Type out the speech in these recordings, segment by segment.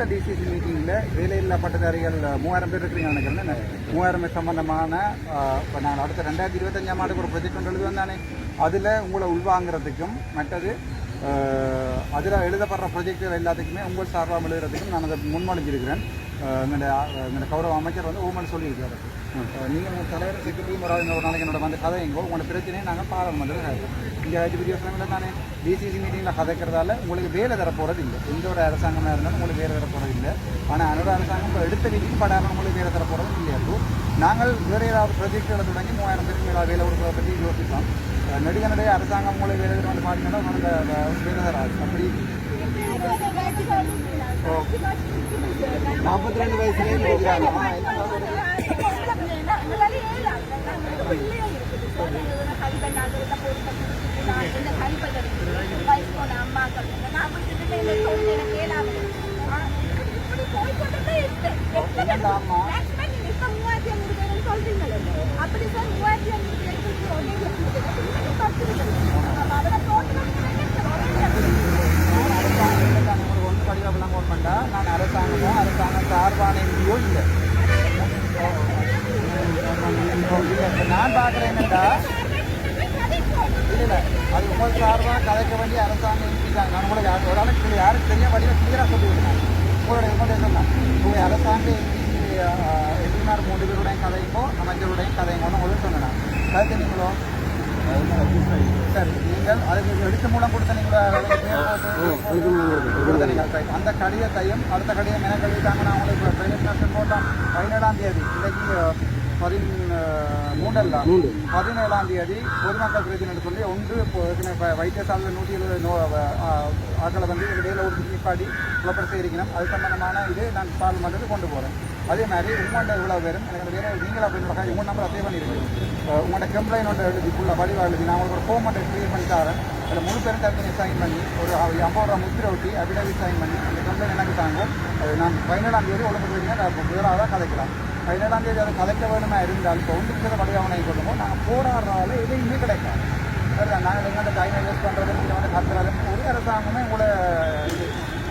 அடுத்த டிசிசி மீட்டிங்கில் வேலையில்லா பட்டதாரிகள் மூவாயிரம் பேர் இருக்கிறீங்க நினைக்கிறேன். மூவாயிரம் பேர் சம்பந்தமான இப்போ நாங்கள் அடுத்த ரெண்டாயிரத்தி இருபத்தஞ்சாம் ஆண்டுக்கு ஒரு ப்ரொஜெக்ட் ஒன்று எழுதுவோம் தானே. அதில் உங்களை உள்வாங்கிறதுக்கும் மற்றது அதில் எழுதப்படுற ப்ரொஜெக்டுகள் எல்லாத்துக்குமே உங்கள் சார்பாக எழுதுறதுக்கும் நான் அதை முன்மொழிஞ்சிருக்கிறேன். எங்களுடைய எங்களுடைய கௌரவ அமைச்சர் வந்து ஓமன் சொல்லியிருக்காரு. நீங்கள் உங்கள் தலைவர் செக்ரட்டரி ஒரு ஒரு நாளைக்கு என்னோட வந்து கதை எங்கோ உங்களோட பிரச்சனையை நாங்கள் பாராளுமன்றத்தில் கேட்போம் இங்கே ஏதாச்சும் வீடியோஸ் எல்லாம் தானே டிசிசி மீட்டிங்கில் கதைக்கிறதால உங்களுக்கு வேலை தர போகிறது இல்லை. எந்த ஒரு அரசாங்கமாக இருந்தாலும் உங்களுக்கு வேலை தர போகிறது இல்லை. ஆனால் அன்னோட அரசாங்கம் இப்போ எடுத்த வீதிக்கு படாமல் உங்களுக்கு வேலை தர போகிறது அப்போ நாங்கள் வேறு ஏதாவது ப்ரொஜெக்டுகளை தொடங்கி மூவாயிரம் பேருக்கு மேலே வேலை கொடுக்குறத பற்றி யோசிப்போம். நடிகனுடைய அரசாங்கம் உங்களுக்கு வேலை தர வந்து பார்த்தீங்கன்னா உங்களுக்கு வேலை தராது. அப்படி நாற்பத்தி ரெண்டு வயசுலேயே இருக்கிறாங்க ஆ, என்ன சொல்றது? அப்படி சார் மூவாயிரத்தி அரசாங்கம் உங்களுக்கு ஒன்று படிக்கலாம் கவர்மெண்டா நான் அரசாங்கமோ அரசாங்கம் இல்லை. நான் பார்க்குறேன் என்னடா? இல்லை அது உங்கள் சார்பாக கதைக்க வேண்டிய அரசாங்கம் எம்பி தான் நான் கூட யார் ஒரு ஆளுக்கு யாருக்கு தெரிய வடிவ கிளியராக சொல்லிவிட்டேன் உங்களோட உங்களுடைய சொன்னேன் உங்கள் அரசாங்க எம்பி எம்பிமார் மூன்று பேருடைய கதைங்கோ அமைச்சருடைய கதைங்கோன்னு உங்களுக்கு சொன்னேன் கருத்து நீங்களோ? சரி நீங்கள் அதுக்கு எழுத்து மூலம் கொடுத்த நீங்கள் அந்த கடிதத்தையும் அடுத்த கடிதம் என கடிதாங்க அவங்களுக்கு உங்களுக்கு பிரைவேட் போட்டோம். பதினேழாம் தேதி. இன்னைக்கு பதின் மூன்றல்ல? பதினேழாம் தேதி பொதுமக்கள் பிரச்சனை சொல்லி ஒன்று இப்போ வைத்தியசாலையில் நூற்றி எழுபது நோ ஆக்களை வந்து இடையில ஒரு நிப்பாடி குழப்பம் செய்திருக்கணும் அது சம்பந்தமான இது நான் பார்லிமெண்ட்டுக்கு கொண்டு போகிறேன் அதே மாதிரி உங்கள்கிட்ட இவ்வளோ பேரும் எனக்கு வேறு நீங்கள் அப்படின்ற உங்கள் நம்பர் அசே பண்ணியிருக்கேன் உங்களோட கம்ப்ளைண்ட் எழுதி ஃபுல்லாக வடிவாக எழுதி நான் உங்களுக்கு ஒரு ஃபோம் ஒன்று க்ளியர் பண்ணி தரேன். அதில் முழு பேரும் தரத்தனி சைன் பண்ணி ஒரு ஐம்பது ரூபா முத்திரை ஒட்டி அபிடவிட் சைன் பண்ணி அந்த கம்ப்ளைண்ட் எனக்கு தாங்க அது நான் பதினேழாம் தேதி ஒழுங்கு போயிருந்தேன் முதலாக தான் கதைக்கலாம். பதினேழாம் தேதி அதை கலைக்க வேணுமா இருந்தால் இப்போ ஒன்று இருக்கிற வடிவாவனை சொல்லும்போது நாங்கள் போராடுறதால எதையுமே கிடைக்காது. சரிதான் நாங்கள் எங்கள்கிட்ட டைம் யூஸ் பண்ணுறது நீங்கள் வந்து கத்துறது ஒரு அரசாங்கமே உங்களை இது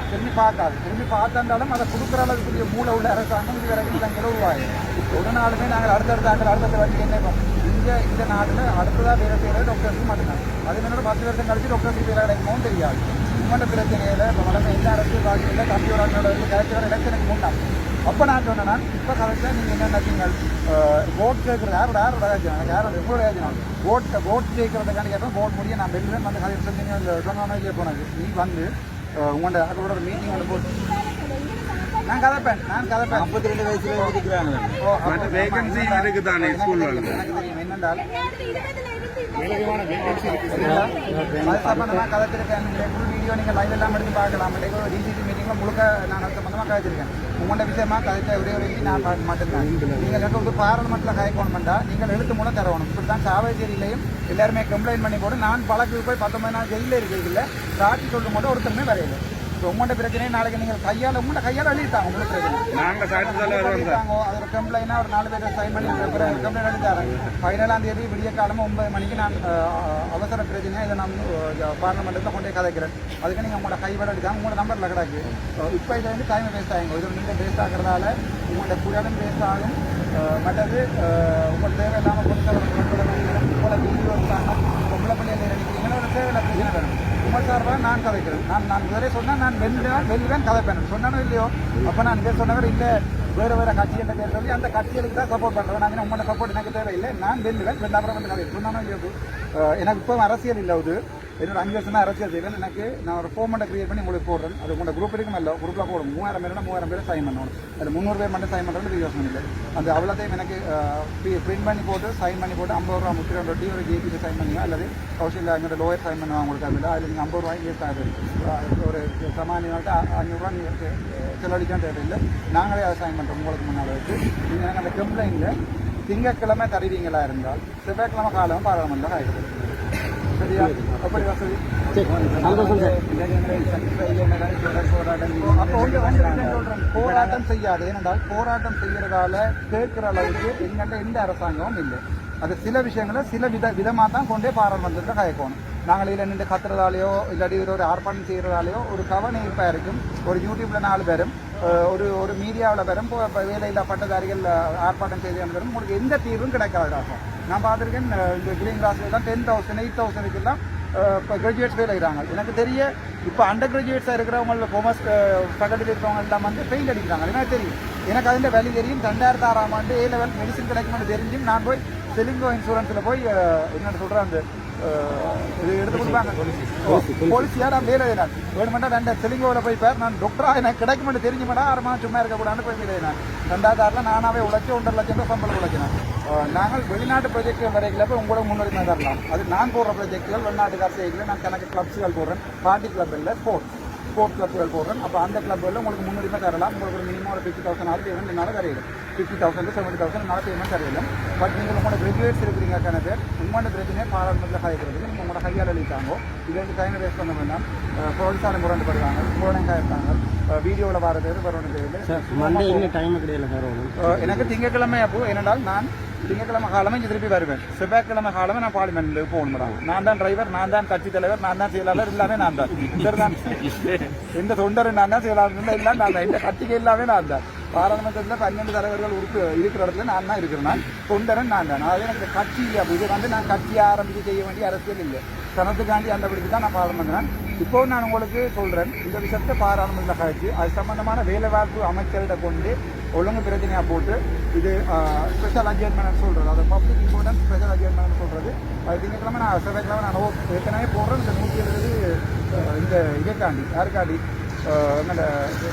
திரும்பி பார்க்காது. திரும்பி பார்த்தாண்டாலும் அதை கொடுக்குற அளவுக்கு மூளை உள்ள அரசாங்கம் இது வரைக்கும் இலங்கையில் உருவாகும் ஒரு நாளுமே நாங்கள் அடுத்தடுத்த ஆண்டு அடுத்தடுத்த வரைக்கும் என்ன இப்போ இங்கே இந்த நாட்டில் அடுத்ததாக வேலை செய்கிறது டாக்டர்ஸுக்கு மட்டும்தான். அது என்னோட பத்து வருஷம் கழிச்சு டாக்டர்ஸுக்கு வேலை கிடைக்குமோன்னு தெரியாது. உங்களோட பிரச்சனையில் இப்போ வளர்ந்த எந்த அரசியல் வாழ்க்கையில் தம்பி ஒரு ஆளோட கேட்கிற எலெக்ஷனுக்கு முன்னாள். அப்போ நான் சொன்னேன்னா இப்போ கரெக்டாக நீங்கள் என்ன நீங்கள் ஓட் கேட்குறது யாரோட? யாரோட ஏஜனம் யாரோட? எவ்வளோ ஏஜனா ஓட் ஓட் கேட்குறதுக்கான கேட்பேன் ஓட் முடிய நான் வெளியில் வந்து கதை நீங்கள் சொன்னோன்னே சொன்னானே போனது. நீ வந்து உங்களோட அவரோட மீட்டிங் ஒன்று போட்டு நான் கதைப்பேன் நான் கதைப்பேன். ரெண்டு வயசுல இருக்கிறாங்க மற்ற vacancy ஆமா, இருக்குதானே எனக்கு school தெரியும், ல? எனக்கு தெரியும் என்னென்றால் கதைச்சிருக்கேன் ஃபுல் வீடியோ நீங்கள் லைவ் எல்லாம் எடுத்து பார்க்கலாம். ஒரு டிசிசி மீட்டிங்கில் முழுக்க நான் அது கதைச்சிருக்கேன் உங்களோட விஷயமா கதைச்ச ஒரே நான் பார்க்க மாட்டேன் நீங்கள் எனக்கு வந்து பாராளுமன்றத்தில் கதைக்கணும் பண்ணால் நீங்கள் எழுத்து மூலம் தரணும். இப்படி தான் சாவச்சேரியிலையும் எல்லாருமே கம்ப்ளைண்ட் பண்ணி போட்டு நான் பழக்கு போய் பத்தொன்பது நாள் ஜெயிலில் இருக்கிறதில்ல சாட்சி சொல்லும் போது ஒருத்தருமே வரையில. உங்களோட பிரச்சனையை நாளைக்கு நீங்கள் கையால் உங்களோட கையால் எழுதிட்டாங்க உங்களுக்கு பிரச்சனை. நாங்க சாட்டுதல் வருவோம் சார் எழுதிட்டாங்க அது ஒரு கம்ப்ளைண்டாக ஒரு நாலு பேரை சைன் பண்ணி கம்ப்ளைண்ட் எழுதிட்டாரு பதினேழாம் தேதி விடிய காலமாக ஒன்பது மணிக்கு நான் அவசர பிரச்சனையாக இதை நான் பார்லிமெண்ட்டில் கொண்டு கதைக்கிறேன். அதுக்கு நீங்கள் உங்களோட கைவிட எடுத்தாங்க உங்களோட நம்பரில் கிடக்கு. இப்போ இதை வந்து டைம் வேஸ்ட் ஆகுங்க இது நீங்கள் வேஸ்ட் ஆகிறதால உங்களோட குடலும் வேஸ்ட் ஆகும். மற்றது அஹ், உங்கள் தேவையில்லாமல் பொருட்கள் உங்களை வீடியோ இருந்தாங்க பொம்பளை பிள்ளைகள் நினைக்கிறீங்களோ? ஒரு தேவையில்ல பிரச்சனை வேணும்? உங்கள் நான் கதைக்கிறேன். நான் நான் இதுவரை சொன்னால் நான் வெல்லுவேன் வெல்லுவேன் கதைப்பேன். சொன்னானோ இல்லையோ? அப்போ நான் பேர் சொன்னவர் இல்லை. வேறு வேறு கட்சி என்ற பேர் சொல்லி அந்த கட்சிகளுக்கு தான் சப்போர்ட் பண்ணுறேன் நான் உங்களோட சப்போர்ட் எனக்கு தேவையில்லை. நான் வெல்லுவேன் வெள்ளாபுரம் வந்து கதை சொன்னானோ இல்லையோ? எனக்கு இப்போ அரசியல் இல்லை அது. என்னோட அஞ்சு வருஷம் தான் அரசியல் செய்வேன். எனக்கு நான் ஒரு ஃபோமெண்ட்டை கிரியேட் பண்ணி உங்களுக்கு போடுறேன். அது உங்களோட குரூப் இருக்கும் இல்லை குரூப்பில் போடும். மூவாயிரம் பேர்னா மூவாயிரம் பேர் சைன் பண்ணணும். அது முந்நூறு பேர் மட்டும் சைன் பண்ணுறது யோசனை இல்லை. அந்த அவ்வளோத்தையும் எனக்கு பிரிண்ட் பண்ணி போட்டு சைன் பண்ணி போட்டு ஐம்பது ரூபா முப்பத்தி ரெண்டு ரொட்டி ஒரு ஜேபிக்கு சைன் பண்ணுங்க அல்லது கௌஷில் எங்களோட லோயர் சைன் பண்ணுவாங்க உங்களுக்கு அதில் அதில் நீங்கள் ஐம்பது ரூபாய்க்கு தேவையில்லை ஒரு சமாளினால்ட்டு அஞ்சூறுரூவா நீங்கள் செலவழிக்கான தேவையில்லை. நாங்களே அதை சைன் பண்ணுறோம் உங்களுக்கு முன்னால் வச்சு. நீங்கள் எனக்கு அந்த கம்ப்ளைண்ட்டில் திங்கக்கிழமை தருவீங்களா இருந்தால் செவ்வாய்க்கிழமை காலமும் பாராளுமன்றம் ஆகிடுது போராட்டம் செய்யாது. ஏனென்றால் போராட்டம் செய்யறதால கேட்கிற அளவுக்கு எங்கள்கிட்ட எந்த அரசாங்கமும் இல்லை. அது சில விஷயங்களை சில வித விதமாக தான் கொண்டே பாராளுமன்றத்தில் கயக்கணும். நாங்கள் இதில் நின்று கத்துறதாலேயோ இல்லாட்டி இதுல ஒரு ஆர்ப்பாட்டம் செய்கிறதாலேயோ ஒரு கவனிப்பாக இருக்கும் ஒரு யூடியூப்பில் நாலு பேரும் ஒரு ஒரு மீடியாவில் வரும் இப்போ இப்போ வேலையில்லா பட்டதாரிகள் ஆர்ப்பாட்டம் செய்து வரும் உங்களுக்கு எந்த தீர்வும் கிடைக்காதாகும் நான் பார்த்துருக்கேன் இந்த கிரீன் கிளாஸில் தான் டென் தௌசண்ட் எயிட் தௌசண்ட்க்குலாம் இப்போ கிராஜுவேட்ஸ் ஃபெயில் ஆகிறாங்க எனக்கு தெரிய இப்போ அண்டர் கிராஜுவேட்ஸாக இருக்கிறவங்கள கொமர்ஸ் ஃபேக்கல்ட்டியில் இருக்கிறவங்க எல்லாம் வந்து பெயிண்ட் அடிக்கிறாங்க. எனக்கு தெரியும். எனக்கு அதில் வேலை தெரியும். ரெண்டாயிரத்தி ஆறாம் ஆண்டு ஏ லெவல் மெடிசன் கிடைக்கும்னு தெரிஞ்சும் நான் போய் செலிங்கோ இன்சூரன்ஸில் போய் என்னென்னு சொல்கிறேன் அந்த இது எடுத்து கொடுப்பாங்க போலீஸியா நான் வேலை நான் வேணுமெண்டா ரெண்டு செலிங்கோவில் போய் பேர் நான் டாக்டரா எனக்கு கிடைக்குமென்னு தெரிஞ்சுமெண்டா ஆறு மாதம் சும்மா இருக்கக்கூடாதுன்னு போய் வேலை நான் ரெண்டாவது ஆறில் நானாவே உழைச்சி ஒன்றரை லட்சம் ரூபாய் சம்பளம் உழைக்கிறேன் நாங்கள் வெளிநாட்டு ப்ராஜெக்ட் வரைகளை போய் உங்களோட முன்னுரிமை தரலாம் அது நான் போடுற ப்ராஜெக்டுகள் வெளிநாட்டு காசைகளில் நான் கணக்கு கிளப்ஸுகள் போடுறேன் பார்ட்டி கிளப் இல்லை ஸ்போர்ட்ஸ் ஸ்போர்ட்ஸ் கிளப்புகள் போடுறேன். அப்போ அந்த கிளப்பில் உங்களுக்கு முன்னுரிமை தரலாம். உங்களுக்கு ஒரு மினிமம் ஒரு ஃபிஃப்டி தௌசண்ட் ஆறு பேமெண்ட் என்னால் தரையிடும் ஃபிஃப்டி தௌசண்ட் செவன்ட்டி தௌசண்ட் என்னால் பேமெண்ட் தரையிடும் பட் நீங்கள் உங்களோட கிராஜுவேட்ஸ் இருக்கிறீங்க கணக்கு. உங்களோட பிரச்சனையை பாராளுமன்றத்தில் காய்க்கிறது நீங்கள் உங்களோட கையால் அளித்தாங்கோ இது வந்து டைம் வேஸ்ட் பண்ண வேண்டாம். போலீஸார் முரண்டுபடுவாங்க முரணம் காய்ப்பாங்க வீடியோவில் வர பேர் வரணும் எனக்கு திங்கக்கிழமை அப்போ என்னென்றால் நான் திங்கக்கிழமை காலமே இங்கே திருப்பி வருவேன் செவ்வாய்க்கிழமை காலமே நான் பார்லிமெண்ட்டில் போகணும் நான் தான் டிரைவர் நான் தான் கட்சி தலைவர் நான் தான் செயலாளர் எல்லாமே நான் தான் தான் எந்த தொண்டர் நான் தான் செயலாளர் இல்லை எல்லாம் நான் தான் இந்த கட்சிக்கு எல்லாமே நான் தான் பாராளுமன்றத்தில் பன்னெண்டு தலைவர்கள் உறுப்பு இருக்கிற இடத்துல நான் தான் இருக்கிறேன் நான் தொண்டரன் நான் தான் அதாவது எனக்கு கட்சி அப்படி இது வந்து நான் கட்சியை ஆரம்பித்து செய்ய வேண்டிய அரசியல் இல்லை சனத்துக்காண்டி அந்த படிக்கு தான் நான் பாராளுமன்றம் இப்போ நான் உங்களுக்கு சொல்கிறேன் இந்த விஷயத்தை பாராளுமன்ற கழிச்சு அது சம்பந்தமான வேலைவாய்ப்பு அமைச்சர்கிட்ட கொண்டு ஒழுங்கு பிரச்சனையாக போட்டு இது ஸ்பெஷல் அட்ஜஸ்ட்மெண்ட் சொல்கிறது அது பப்ளிக் இம்பார்ட்டன்ஸ் ஸ்பெஷல் அட்ஜஸ்ட்மெண்ட் சொல்கிறது அது திங்கக்கிழமை நான் செவ்வாய்க்கிழமை நான் ஏற்கனவே போடுறேன். இந்த நூற்றி எழுபது இந்த இதற்காண்டி யாருக்காண்டி? அஹ், என்னோட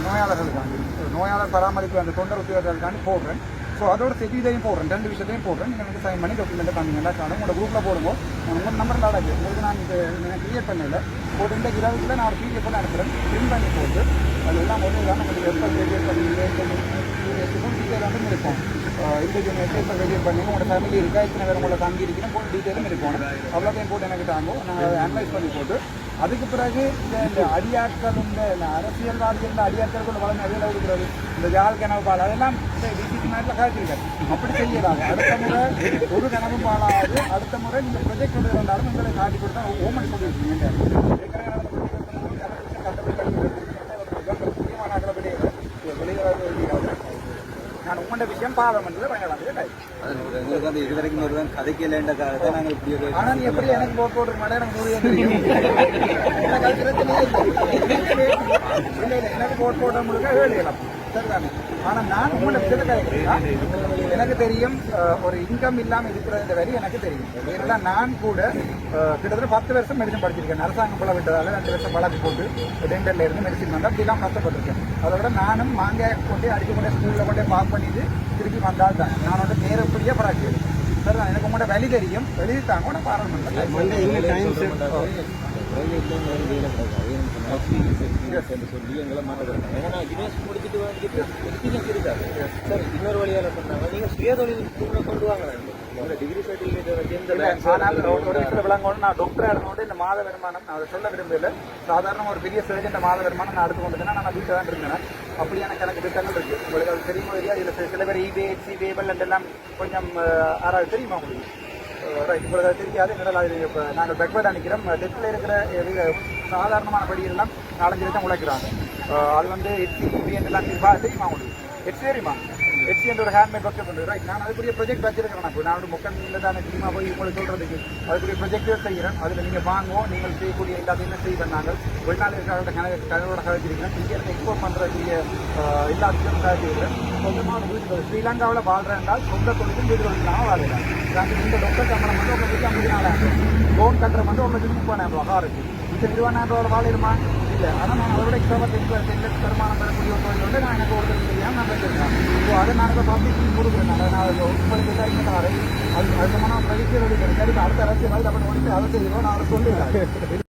நோயாளர்களுக்காண்டி நோயாளர் பராமரிப்பு அந்த தொண்டர் உத்தியோகர்களுக்காண்டி போடுறேன். ஸோ அதோட சேர்த்து இதையும் போடுறேன். ரெண்டு விஷயத்தையும் போடுறேன். நீங்கள் வந்து சைன் பண்ணி டாக்குமெண்ட்டை காமிங்க. காணும் உங்களோட குரூப்பில் போடுங்க. உங்கள் நம்பர் நாடாச்சு உங்களுக்கு நான் இது எனக்கு கிரியேட் பண்ணல. போட்டு இந்த இருபதுல நான் ஒரு பிடிஎஃப் போட்டு அனுப்புகிறேன் பிரிண்ட் பண்ணி போட்டு. அது எல்லாம் ஒன்று தான். உங்களுக்கு எப்போ கிரியேட் பண்ணி டீட்டெயில் வந்து இருக்கும். இன்றைக்கு எப்போ கிரியேட் பண்ணி உங்களோட ஃபேமிலி இருக்கா இத்தனை பேர் உங்களை தங்கி இருக்கிறேன் போட்டு டீட்டெயிலும் இருக்கும். அவ்வளோத்தையும் போட்டு எனக்கு தாங்கும். நாங்கள் அதை அனலைஸ் பண்ணி போட்டு அதுக்கு பிறகு இந்த இந்த அடியாட்கள் இந்த இந்த அரசியல்வாதிகள் அடியாட்கள் கூட வளர்ந்து நிறைய இருக்கிறது இந்த ஜால் கனவு பால் அதெல்லாம் டிசிசி நாட்டில் காய்ச்சிருக்காரு அப்படி செய்யலாம் அடுத்த முறை ஒரு கனவு பாலாவது அடுத்த முறை நீங்கள் ப்ரொஜெக்ட் கொண்டு வந்தாலும் உங்களை காட்டி கொடுத்தா ஓமன் சொல்லியிருக்கீங்க நான் உங்களோட விஷயம் பாராளுமன்றத்தில் பயன்படாது எங்களுக்கு வந்து இது வரைக்கும் ஒரு கதைக்கலன்ற காலத்தை நாங்கள் இப்படி ஒரு எப்படி எனக்கு போட் போட்டுருக்க மாட்டேன் எனக்கு நூறு தெரியும் எனக்கு இல்லை. இல்ல எனக்கு போட்ட முழுக்க சரிதானே? ஆனா நான் உங்களை கேட்கிறேன் எனக்கு தெரியும் ஒரு இன்கம் இல்லாம இருக்கிறது வரை எனக்கு தெரியும். ஏன்னா நான் கூட கிட்டத்தட்ட பத்து வருஷம் மெடிசன் படிச்சிருக்கேன். அரசாங்கம் பல விட்டதால ரெண்டு வருஷம் வழக்கு போட்டு டென்டல்ல இருந்து மெடிசன் வந்தா அப்படிலாம் கஷ்டப்பட்டிருக்கேன். அதோட நானும் மாங்காய் கொண்டே அடிக்க கொண்டே ஸ்கூல்ல கொண்டே பாக் பண்ணிட்டு திருப்பி வந்தால் தான். நான் வந்து நேரப்படியே பராக்கு சரிதான் எனக்கு உங்களோட வழி தெரியும். எழுதி தாங்க பாராளுமன்றம் மண்டே இன்னும் டைம் பிரைவேட்ல வேலை சொல்லி எங்களை மாட்டுறாங்க ஏன்னா யூனிவர்சிட்டி முடிச்சுட்டு வந்துட்டு எக்ஸ்பீரியன்ஸ் இருக்காது சார் இன்னொரு வழியால சொன்னாங்க நீங்கள் சுயதொழில் குழுல கொண்டு வாங்க உங்க டிகிரி சர்டிஃபிகேட் வச்சு எந்த விளங்கணும் நான் டாக்டராக இருந்தோட இந்த மாத வருமானம் நான் அதை சொல்ல விரும்பல சாதாரண ஒரு பெரிய சர்ஜன் மாத வருமானம் நான் எடுத்து கொண்டதுன்னா நான் வீட்டில் தான் இருந்தேன் அப்படியான கணக்கு திட்டங்கள் இருக்கு உங்களுக்கு அது தெரியுமோ இல்லையா இதில் சில- சில பேர் இபே சிபே எல்லாம் கொஞ்சம் அஹ், தெரியுமா உங்களுக்கு ரைட் தெரியாது என்னடா இது நாங்கள் பெக்வேர்டாக நிற்கிறோம் டெத்தில் இருக்கிற சாதாரணமான படியெல்லாம் நாலஞ்சு லட்சம் உழைக்கிறாங்க. அது வந்து எட்சி இபி எல்லாம் தெரியுமா உங்களுக்கு எட்சி தெரியுமா? எட்சி என்ற ஒரு ஹேண்ட்மேட் ஒர்க் பண்ணுறது ரைட் நான் அதுக்குரிய ப்ரொஜெக்ட் வச்சிருக்கேன் நான் இப்போ நான் வந்து முக்கன்ல தான் டீமாக போய் உங்களுக்கு சொல்கிறதுக்கு அதுக்குரிய ப்ரொஜெக்டே செய்கிறேன் அதில் நீங்கள் வாங்குவோம் நீங்கள் செய்யக்கூடிய எல்லாத்தையுமே செய்ய பண்ணாங்க வெளிநாடு இருக்கிற கணக்கு கனவோட கழிச்சிருக்கேன் இந்தியாவில் எக்ஸ்போர்ட் பண்ணுறதுக்குரிய எல்லாத்தையும் கழிச்சிருக்கிறேன் சொந்தமான வீடு ஸ்ரீலங்காவில் வாழ்கிறேன் என்றால் சொந்த தொழிலும் வீடு தொழிலாக வாழ்கிறேன் இந்த டொக்கர் சம்பளம் வந்து ஒரு லட்சத்தி ஐம்பத்தி லோன் கட்டுற வந்து ஒரு லட்சத்தி முப்பதாயிரம் ரூபா காருக்கு இந்த இருபதாயிரம் ரூபா வாழிடுமா இல்லை. ஆனால் நான் அதோட எக்ஸ்ட்ரா டென் டென் லட்சம் வருமானம் பெறக்கூடிய ஒரு தொழில் வந்து நான் எனக்கு ஒருத்தர் தெரியாமல் நான் வச்சிருக்கேன் ஸோ அதை நான் இப்போ பப்ளிக் கொடுக்குறேன் நான் நான் அது உங்களுக்கு எல்லாருமே அது அது மனம் பிரதிக்கு ரெடி அடுத்த அரசியல் அப்படி முடிச்சு அதை செய்யணும் நான் அதை சொல்லிடுறேன்